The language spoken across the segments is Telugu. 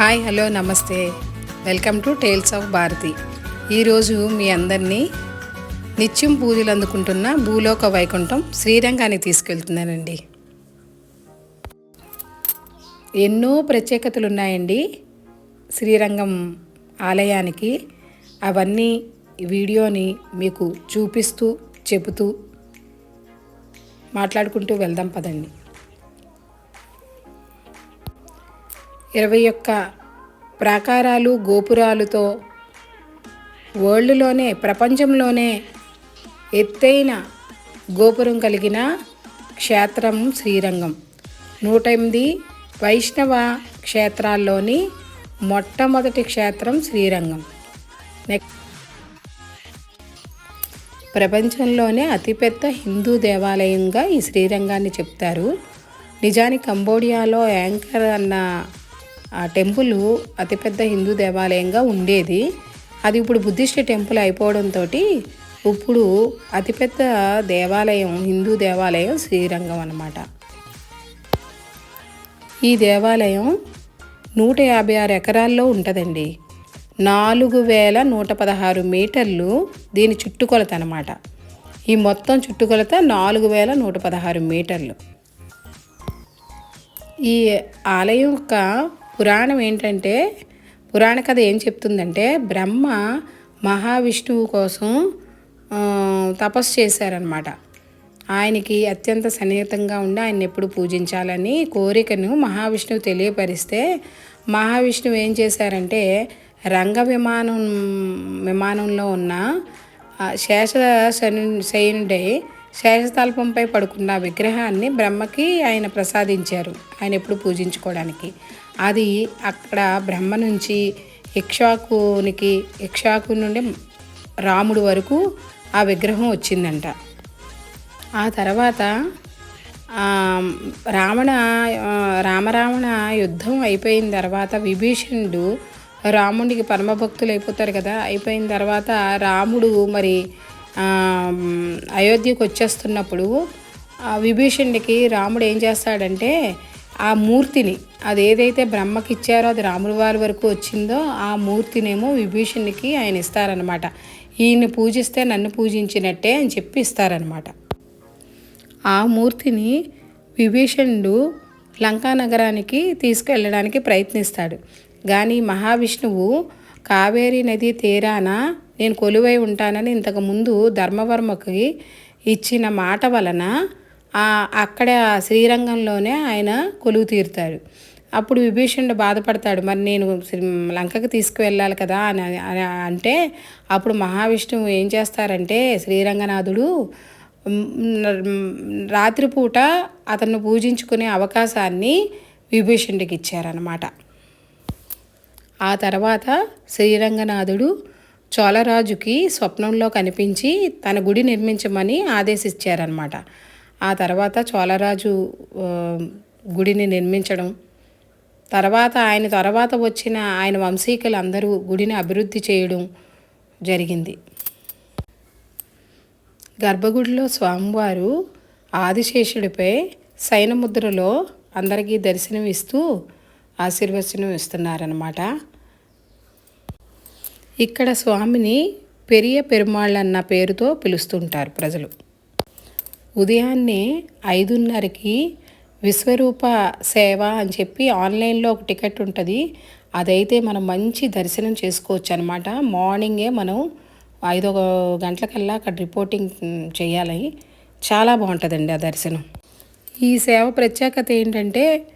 హాయ్ హలో నమస్తే. Welcome to Tales of Bharati. ఈరోజు మీ అందరినీ నిత్యం పూజలు అందుకుంటున్న భూలోక వైకుంఠం శ్రీరంగానికి తీసుకెళ్తున్నానండి. ఎన్నో ప్రత్యేకతలు ఉన్నాయండి శ్రీరంగం ఆలయానికి. అవన్నీ వీడియోని మీకు చూపిస్తూ చెబుతూ మాట్లాడుకుంటూ వెళ్దాం పదండి. ఇరవై ఒక్క ప్రాకారాలు గోపురాలతో వరల్డ్లోనే ప్రపంచంలోనే ఎత్తైన గోపురం కలిగిన క్షేత్రం శ్రీరంగం. నూట ఎనిమిది వైష్ణవ క్షేత్రాల్లోని మొట్టమొదటి క్షేత్రం శ్రీరంగం. నెక్స్ట్ ప్రపంచంలోనే అతిపెద్ద హిందూ దేవాలయంగా ఈ శ్రీరంగాన్ని చెప్తారు. నిజానికి కంబోడియాలో యాంకర్ అన్న ఆ టెంపుల్ అతిపెద్ద హిందూ దేవాలయంగా ఉండేది. అది ఇప్పుడు బుద్ధిస్ట్ టెంపుల్ అయిపోవడంతో ఇప్పుడు అతిపెద్ద దేవాలయం హిందూ దేవాలయం శ్రీరంగం అన్నమాట. ఈ దేవాలయం నూట యాభై ఆరు ఎకరాల్లో ఉంటుందండి. నాలుగు వేల నూట పదహారు మీటర్లు దీని చుట్టుకొలత అనమాట ఈ మొత్తం చుట్టుకొలత నాలుగు వేల నూట పదహారు మీటర్లు. ఈ ఆలయం యొక్క పురాణం ఏంటంటే పురాణ కథ ఏం చెప్తుందంటే బ్రహ్మ మహావిష్ణువు కోసం తపస్సు చేశారనమాట ఆయనకి అత్యంత సన్నిహితంగా ఉండి ఆయన ఎప్పుడు పూజించాలని కోరికను మహావిష్ణువు తెలియపరిస్తే మహావిష్ణువు ఏం చేశారంటే రంగ విమానం విమానంలో ఉన్న శేష శను శయనుడై శేషతల్పంపై పడుకున్న విగ్రహాన్ని బ్రహ్మకి ఆయన ప్రసాదించారు. ఆయన ఎప్పుడు పూజించుకోవడానికి. అది అక్కడ బ్రహ్మ నుంచి ఇక్ష్వాకునికి ఇక్ష్వాకు నుండి రాముడు వరకు ఆ విగ్రహం వచ్చిందంట. ఆ తర్వాత రావణ రామరావణ యుద్ధం అయిపోయిన తర్వాత విభీషణుడు రాముడికి పరమభక్తులు అయిపోతారు కదా. అయిపోయిన తర్వాత రాముడు మరి అయోధ్యకు వచ్చేస్తున్నప్పుడు విభీషణుడికి రాముడు ఏం చేస్తాడంటే ఆ మూర్తిని అది ఏదైతే బ్రహ్మకి ఇచ్చారో అది రాముల వారి వరకు వచ్చిందో ఆ మూర్తినేమో విభీషణుడికి ఆయన ఇస్తారనమాట ఈయన్ని పూజిస్తే నన్ను పూజించినట్టే అని చెప్పి ఇస్తారనమాట ఆ మూర్తిని విభీషణుడు లంకా నగరానికి తీసుకెళ్ళడానికి ప్రయత్నిస్తాడు. కానీ మహావిష్ణువు కావేరీ నది తీరాన నేను కొలువై ఉంటానని ఇంతకు ముందు ధర్మవర్మకి ఇచ్చిన మాట వలన అక్కడ శ్రీరంగంలోనే ఆయన కొలువు తీరుతాడు. అప్పుడు విభీషణుడు బాధపడతాడు మరి నేను లంకకి తీసుకువెళ్ళాలి కదా అని అంటే అప్పుడు మహావిష్ణువు ఏం చేస్తారంటే శ్రీరంగనాథుడు రాత్రిపూట అతన్ని పూజించుకునే అవకాశాన్ని విభీషణుడికి ఇచ్చారనమాట ఆ తర్వాత శ్రీరంగనాథుడు చోళరాజుకి స్వప్నంలో కనిపించి తన గుడి నిర్మించమని ఆదేశించారనమాట ఆ తర్వాత చోళరాజు గుడిని నిర్మించడం తర్వాత ఆయన తర్వాత వచ్చిన ఆయన వంశీకులు అందరూ గుడిని అభివృద్ధి చేయడం జరిగింది. గర్భగుడిలో స్వామివారు ఆదిశేషుడిపై శయనముద్రలో అందరికీ దర్శనం ఇస్తూ ఆశీర్వచనం ఇస్తున్నారనమాట ఇక్కడ స్వామిని పెరియ పెరుమాళ్ళు అన్న పేరుతో పిలుస్తుంటారు ప్రజలు. ఉదయాన్నే ఐదున్నరకి విశ్వరూప సేవ అని చెప్పి ఆన్లైన్లో ఒక టికెట్ ఉంటుంది. అదైతే మనం మంచి దర్శనం చేసుకోవచ్చు అనమాట మార్నింగే మనం ఐదు గంటలకల్లా అక్కడ రిపోర్టింగ్ చేయాలి. చాలా బాగుంటుందండి ఆ దర్శనం. ఈ సేవ ప్రత్యేకత ఏంటంటే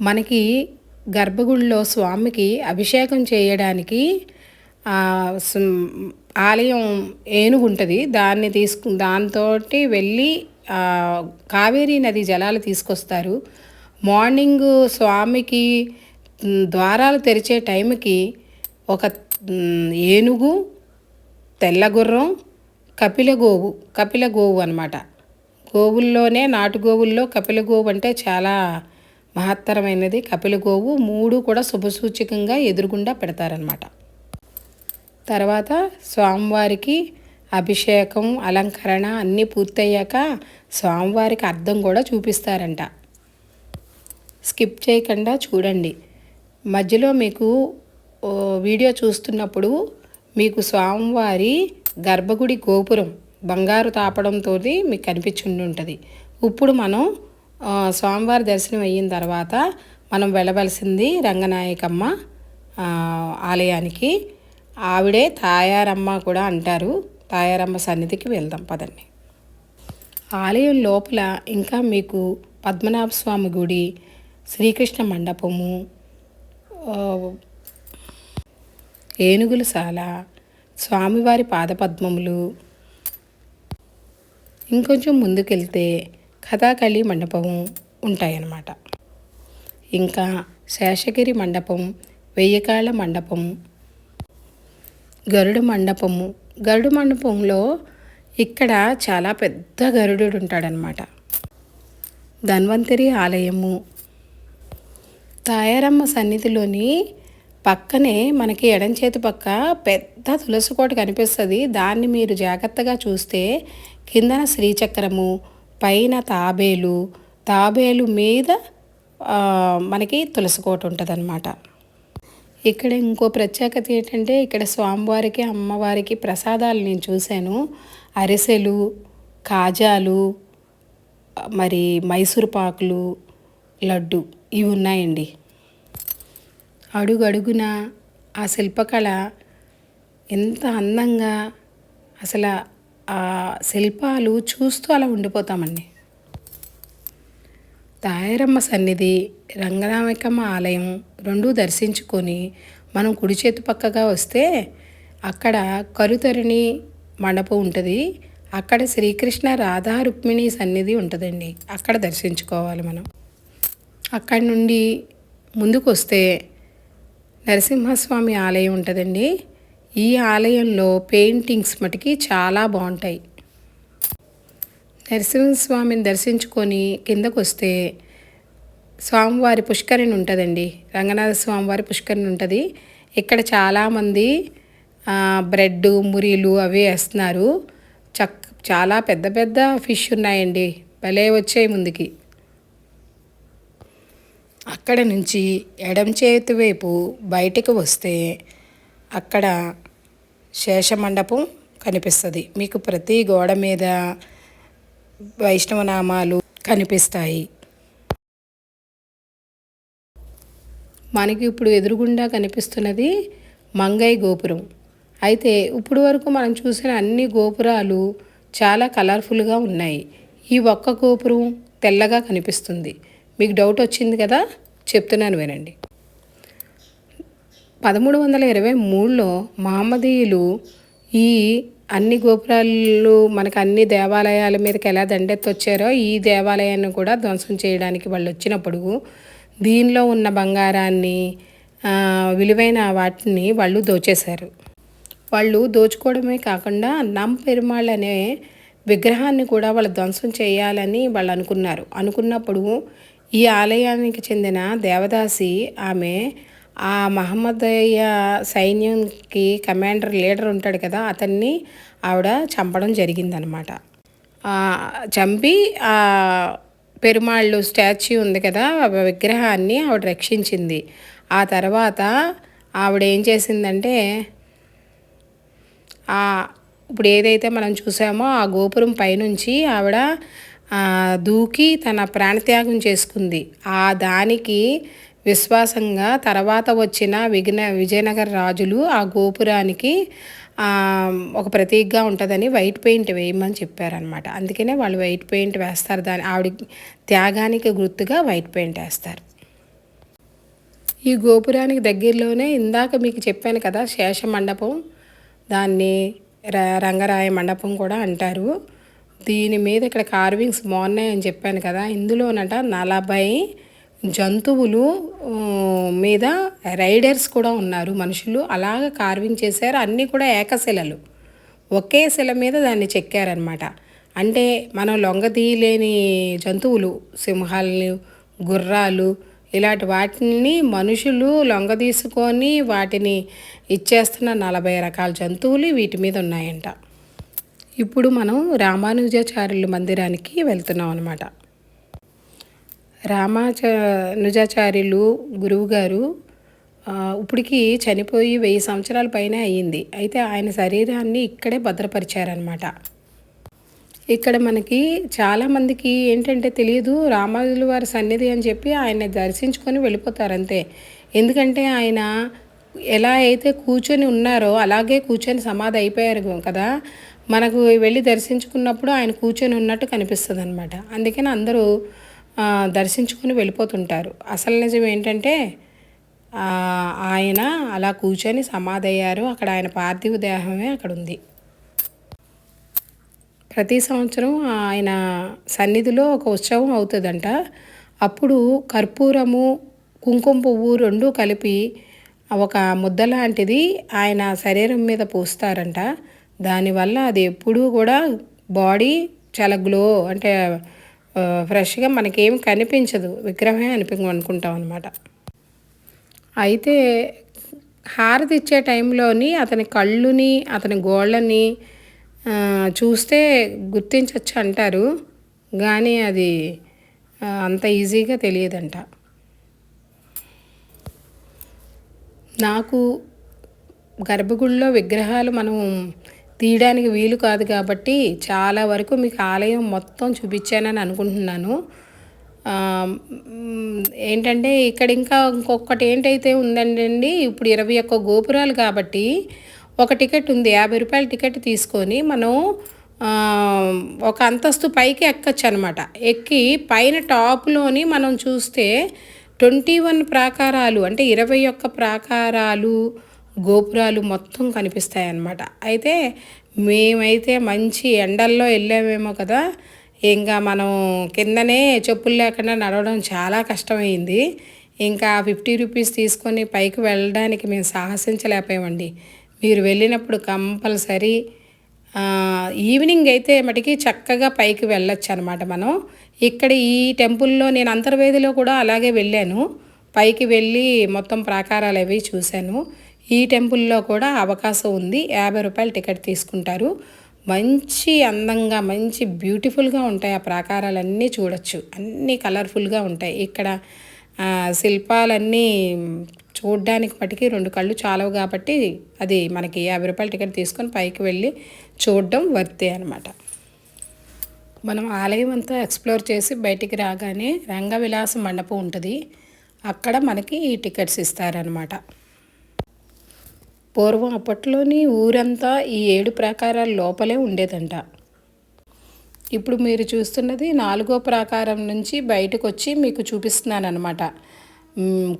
మనకి గర్భగుడిలో స్వామికి అభిషేకం చేయడానికి ఆలయం ఏనుగు ఉంటుంది దాన్ని తీసుకు దాంతో వెళ్ళి కావేరీ నది జలాలు తీసుకొస్తారు. మార్నింగ్ స్వామికి ద్వారాలు తెరిచే టైంకి ఒక ఏనుగు తెల్ల గుర్రం కపిల గోవు కపిల గోవు అనమాట గోవుల్లోనే నాటు గోవుల్లో కపిల గోవు అంటే చాలా మహత్తరమైనది. కపిల గోవు మూడు కూడా శుభసూచకంగా ఎదురుగుండా పెడతారనమాట తర్వాత స్వామివారికి అభిషేకం అలంకరణ అన్నీ పూర్తయ్యాక స్వామివారికి అర్థం కూడా చూపిస్తారంట. స్కిప్ చేయకుండా చూడండి. మధ్యలో మీకు వీడియో చూస్తున్నప్పుడు మీకు స్వామివారి గర్భగుడి గోపురం బంగారు తాపడంతో మీకు కనిపించుండి ఉంటుంది ఇప్పుడు మనం స్వామివారి దర్శనం అయిన తర్వాత మనం వెళ్ళవలసింది రంగనాయకమ్మ ఆలయానికి. ఆవిడే తాయారమ్మ కూడా అంటారు. తాయారమ్మ సన్నిధికి వెళ్దాం పదండి. ఆలయం లోపల ఇంకా మీకు పద్మనాభ స్వామి గుడి శ్రీకృష్ణ మండపము ఏనుగుల సాల స్వామివారి పాదపద్మములు ఇంకొంచెం ముందుకెళ్తే కథాకళి మండపం ఉంటాయన్నమాట. ఇంకా శేషగిరి మండపం వెయ్యకాళ్ళ మండపం గరుడు మండపము. గరుడు మండపంలో ఇక్కడ చాలా పెద్ద గరుడు ఉంటాడనమాట ధన్వంతరి ఆలయము. తాయారమ్మ సన్నిధిలోని పక్కనే మనకి ఎడం చేతి పక్క పెద్ద తులసి కోట కనిపిస్తుంది. దాన్ని మీరు జాగ్రత్తగా చూస్తే కిందన శ్రీచక్రము పైన తాబేలు. తాబేలు మీద మనకి తులసి కోట ఉంటుంది ఇక్కడ ఇంకో ప్రత్యేకత ఏంటంటే ఇక్కడ స్వామివారికి అమ్మవారికి ప్రసాదాలు నేను చూశాను. అరిసెలు కాజాలు మరి మైసూర్ పాకులు లడ్డు ఇవి ఉన్నాయండి. అడుగడుగున ఆ శిల్పకళ ఎంత అందంగా అసలు ఆ శిల్పాలు చూస్తూ అలా ఉండిపోతామండి. తాయారమ్మ సన్నిధి రంగనాయకమ్మ ఆలయం రెండూ దర్శించుకొని మనం కుడి చేతి పక్కగా వస్తే అక్కడ కరుతరిణి మండపం ఉంటుంది. అక్కడ శ్రీకృష్ణ రాధా రుక్మిణి సన్నిధి ఉంటుందండి. అక్కడ దర్శించుకోవాలి మనం. అక్కడి నుండి ముందుకు వస్తే నరసింహస్వామి ఆలయం ఉంటుందండి. ఈ ఆలయంలో పెయింటింగ్స్ మటుకి చాలా బాగుంటాయి. నరసింహస్వామిని దర్శించుకొని కిందకు వస్తే స్వామివారి పుష్కరిణి ఉంటుందండి. రంగనాథ స్వామివారి పుష్కరిణి ఉంటుంది. ఇక్కడ చాలామంది బ్రెడ్ మురీలు అవి వేస్తున్నారు. చక్ చాలా పెద్ద పెద్ద ఫిష్ ఉన్నాయండి. భలే వచ్చాయి ముందుకి. అక్కడ నుంచి ఎడం చేతి వైపు బయటికి వస్తే అక్కడ శేషమండపం కనిపిస్తుంది. మీకు ప్రతి గోడ మీద వైష్ణవ నామాలు కనిపిస్తాయి. మనకి ఇప్పుడు ఎదురుగుండా కనిపిస్తున్నది మంగై గోపురం. అయితే ఇప్పుడు వరకు మనం చూసిన అన్ని గోపురాలు చాలా కలర్ఫుల్గా ఉన్నాయి. ఈ ఒక్క గోపురం తెల్లగా కనిపిస్తుంది. మీకు డౌట్ వచ్చింది కదా? చెప్తున్నాను వినండి. పదమూడు వందల ఇరవై మూడులో మహమ్మదీయులు ఈ అన్ని గోపురాలు మనకు అన్ని దేవాలయాల మీదకి ఎలా దండెత్తి వచ్చారో ఈ దేవాలయాన్ని కూడా ధ్వంసం చేయడానికి వాళ్ళు వచ్చినప్పుడు దీనిలో ఉన్న బంగారాన్ని విలువైన వాటిని వాళ్ళు దోచేశారు. వాళ్ళు దోచుకోవడమే కాకుండా నమ్ పెరుమాళ్ అనే విగ్రహాన్ని కూడా వాళ్ళు ధ్వంసం చేయాలని వాళ్ళు అనుకున్నారు. అనుకున్నప్పుడు ఈ ఆలయానికి చెందిన దేవదాసి ఆమె ఆ మహమ్మదయ్య సైన్యంకి కమాండర్ లీడర్ ఉంటాడు కదా అతన్ని ఆవిడ చంపడం జరిగిందనమాట చంపి ఆ పెరుమాళ్ళు స్టాచ్యూ ఉంది కదా ఆ విగ్రహాన్ని ఆవిడ రక్షించింది. ఆ తర్వాత ఆవిడ ఏం చేసిందంటే ఇప్పుడు ఏదైతే మనం చూసామో ఆ గోపురం పైనుంచి ఆవిడ దూకి తన ప్రాణత్యాగం చేసుకుంది. ఆ దానికి విశ్వాసంగా తర్వాత వచ్చిన విఘ్న విజయనగర రాజులు ఆ గోపురానికి ఒక ప్రతీకగా ఉంటుందని వైట్ పెయింట్ వేయమని చెప్పారనమాట అందుకనే వాళ్ళు వైట్ పెయింట్ వేస్తారు. దాని ఆవిడ త్యాగానికి గుర్తుగా వైట్ పెయింట్ వేస్తారు. ఈ గోపురానికి దగ్గరలోనే ఇందాక మీకు చెప్పాను కదా శేష మండపం. దాన్ని ర- రంగరాయ మండపం కూడా అంటారు. దీని మీద ఇక్కడ కార్వింగ్స్ బాగున్నాయని చెప్పాను కదా. ఇందులోనట నలభై జంతువులు మీద రైడర్స్ కూడా ఉన్నారు మనుషులు. అలాగ కార్వింగ్ చేశారు. అన్నీ కూడా ఏకశిలలు. ఒకే శిల మీద దాన్ని చెక్కారనమాట అంటే మనం లొంగదీయలేని జంతువులు సింహాలు గుర్రాలు ఇలాంటి వాటిని మనుషులు లొంగదీసుకొని వాటిని ఇచ్చేస్తున్న నలభై రకాల జంతువులు వీటి మీద ఉన్నాయంట. ఇప్పుడు మనం రామానుజాచార్యుల మందిరానికి వెళ్తున్నాం అనమాట రామానుజాచార్యులు గురువుగారు ఆ, ఇప్పటికి చనిపోయి వెయ్యి సంవత్సరాల పైన అయ్యింది. అయితే ఆయన శరీరాన్ని ఇక్కడే భద్రపరిచారనమాట ఇక్కడ మనకి చాలామందికి ఏంటంటే తెలియదు రామాజుల వారి సన్నిధి అని చెప్పి ఆయన దర్శించుకొని వెళ్ళిపోతారు అంతే ఎందుకంటే ఆయన ఎలా అయితే కూర్చొని ఉన్నారో అలాగే కూర్చొని సమాధి అయిపోయారు కదా మనకు వెళ్ళి దర్శించుకున్నప్పుడు ఆయన కూర్చొని ఉన్నట్టు కనిపిస్తుంది అనమాట అందుకని అందరూ దర్శించుకొని వెళ్ళిపోతుంటారు. అసలు నిజం ఏంటంటే ఆయన అలా కూర్చొని సమాధి అయ్యారు అక్కడ ఆయన పార్థివ దేహమే అక్కడ ఉంది ప్రతి సంవత్సరం ఆయన సన్నిధిలో ఒక ఉత్సవం అవుతుందంట. అప్పుడు కర్పూరము కుంకుమ పువ్వు రెండు కలిపి ఒక ముద్ద లాంటిది ఆయన శరీరం మీద పూస్తారంట. దానివల్ల అది ఎప్పుడూ కూడా బాడీ చాలా గ్లో అంటే ఫ్రెష్గా మనకేం కనిపించదు. విగ్రహమే అనిపి అనుకుంటాం అనమాట అయితే హారతి ఇచ్చే టైంలోని అతని కళ్ళుని అతని గోళ్ళని చూస్తే గుర్తించవచ్చు అంటారు. కానీ అది అంత ఈజీగా తెలియదంట. నాకు గర్భగుడిలో విగ్రహాలు మనం తీయడానికి వీలు కాదు కాబట్టి చాలా వరకు మీకు ఆలయం మొత్తం చూపించానని అనుకుంటున్నాను. ఏంటంటే ఇక్కడ ఇంకా ఇంకొకటి ఏంటైతే ఉందండి ఇప్పుడు ఇరవై ఒక్క గోపురాలు కాబట్టి ఒక టికెట్ ఉంది యాభై రూపాయల టికెట్ తీసుకొని మనం ఒక అంతస్తు పైకి ఎక్కచ్చు అనమాట ఎక్కి పైన టాప్లోని మనం చూస్తే ట్వంటీ వన్ ప్రాకారాలు అంటే ఇరవై ఒక్క ప్రాకారాలు గోపురాలు మొత్తం కనిపిస్తాయి అన్నమాట అయితే మేమైతే మంచి ఎండల్లో వెళ్ళామేమో కదా ఇంకా మనం కిందనే చెప్పులు లేకుండా నడవడం చాలా కష్టమైంది. ఇంకా ఫిఫ్టీ రూపీస్ తీసుకొని పైకి వెళ్ళడానికి మేము సాహసించలేకపోయామండి. మీరు వెళ్ళినప్పుడు కంపల్సరీ ఈవినింగ్ అయితే మటుకి చక్కగా పైకి వెళ్ళొచ్చు అనమాట మనం. ఇక్కడ ఈ టెంపుల్లో నేను అంతర్వేదిలో కూడా అలాగే వెళ్ళాను. పైకి వెళ్ళి మొత్తం ప్రాకారాలు అవి చూశాను. ఈ టెంపుల్లో కూడా అవకాశం ఉంది. యాభై రూపాయలు టికెట్ తీసుకుంటారు. మంచి అందంగా మంచి బ్యూటిఫుల్గా ఉంటాయి ఆ ప్రాకారాలన్నీ చూడొచ్చు. అన్నీ కలర్ఫుల్గా ఉంటాయి. ఇక్కడ శిల్పాలన్నీ చూడ్డానికి మటుకి రెండు కళ్ళు చాలవు కాబట్టి అది మనకి యాభై రూపాయల టికెట్ తీసుకొని పైకి వెళ్ళి చూడడం వర్తే అనమాట మనం ఆలయం అంతా ఎక్స్ప్లోర్ చేసి బయటికి రాగానే రంగవిలాస మండపం ఉంటుంది. అక్కడ మనకి ఈ టికెట్స్ ఇస్తారనమాట పూర్వం అప్పట్లోని ఊరంతా ఈ ఏడు ప్రాకారాల లోపలే ఉండేదంట. ఇప్పుడు మీరు చూస్తున్నది నాలుగో ప్రాకారం నుంచి బయటకు వచ్చి మీకు చూపిస్తున్నాను అనమాట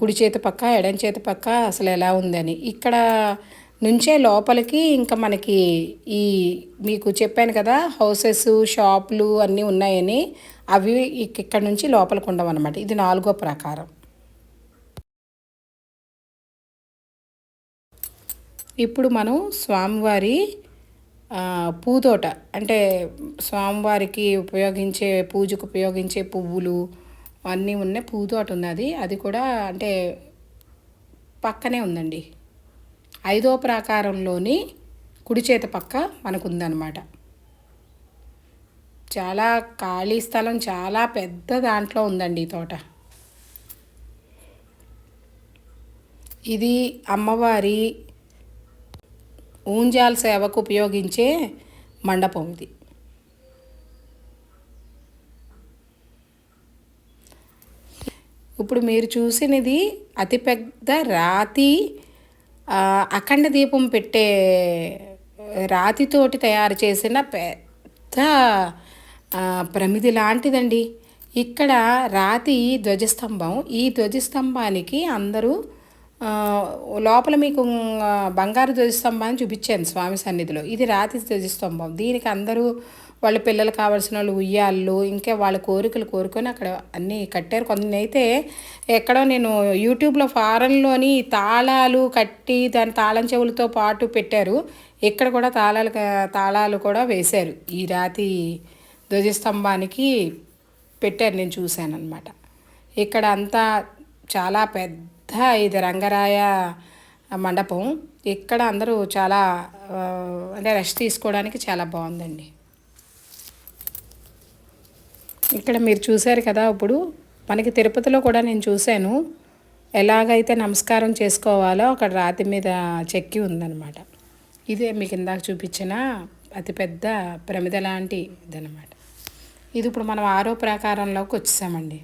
కుడి చేతి పక్క ఎడం చేతి పక్క అసలు ఎలా ఉందని. ఇక్కడ నుంచే లోపలికి ఇంకా మనకి ఈ మీకు చెప్పాను కదా హౌసెస్ షాపులు అన్నీ ఉన్నాయని అవి ఇక్కడ నుంచి లోపలికి ఉండవు అనమాట ఇది నాలుగో ప్రకారం. ఇప్పుడు మనం స్వామివారి పూతోట అంటే స్వామివారికి ఉపయోగించే పూజకు ఉపయోగించే పువ్వులు అన్నీ ఉన్నాయి పూతోట ఉన్నది. అది కూడా అంటే పక్కనే ఉందండి. ఐదో ప్రాకారంలోని కుడి చేతి పక్క మనకు ఉందన్నమాట చాలా ఖాళీ స్థలం చాలా పెద్ద దాంట్లో ఉందండి ఈ తోట. ఇది అమ్మవారి ఊంజాల్ సేవకు ఉపయోగించే మండపం ఇది. ఇప్పుడు మీరు చూసినది అతిపెద్ద రాతి అఖండ దీపం పెట్టే రాతితోటి తయారు చేసిన పెద్ద ప్రమిది లాంటిదండి. ఇక్కడ రాతి ధ్వజస్తంభం. ఈ ధ్వజస్తంభానికి అందరూ లోపల మీకు బంగారు బంగారు ధ్వజస్తంభాన్ని చూపించాను స్వామి సన్నిధిలో. ఇది రాతి ధ్వజస్తంభం. దీనికి అందరూ వాళ్ళ పిల్లలు కావాల్సిన వాళ్ళు ఉయ్యాళ్ళు ఇంకా వాళ్ళ కోరికలు కోరుకొని అక్కడ అన్నీ కట్టారు. కొన్ని అయితే ఎక్కడో నేను యూట్యూబ్లో ఫారెన్లోని తాళాలు కట్టి దాని తాళం చెవులతో పాటు పెట్టారు. ఇక్కడ కూడా తాళాలు తాళాలు కూడా వేశారు. ఈ రాతి ధ్వజస్తంభానికి పెట్టారు నేను చూశాను అనమాట ఇక్కడ అంతా చాలా పెద్ద ఇది రంగరాయ మండపం. ఇక్కడ అందరూ చాలా అంటే రెస్ట్ తీసుకోవడానికి చాలా బాగుందండి. ఇక్కడ మీరు చూశారు కదా ఇప్పుడు మనకి తిరుపతిలో కూడా నేను చూశాను. ఎలాగైతే నమస్కారం చేసుకోవాలో అక్కడ రాతి మీద చెక్కి ఉందన్నమాట. ఇదే మీకు ఇందాక చూపించిన అతిపెద్ద ప్రమిద లాంటి ఇదనమాట ఇది ఇప్పుడు మనం ఆరో ప్రాకారంలోకి వచ్చేసామండి.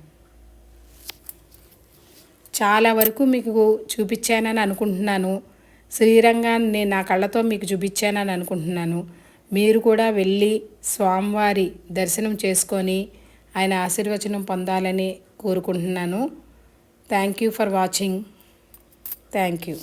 చాలా వరకు మీకు చూపించానని అనుకుంటున్నాను. శ్రీరంగాన్ని నేను నా కళ్ళతో మీకు చూపించానని అనుకుంటున్నాను. మీరు కూడా వెళ్ళి స్వామివారి దర్శనం చేసుకొని ఆయన ఆశీర్వచనం పొందాలని కోరుకుంటున్నాను. Thank you for watching. Thank you.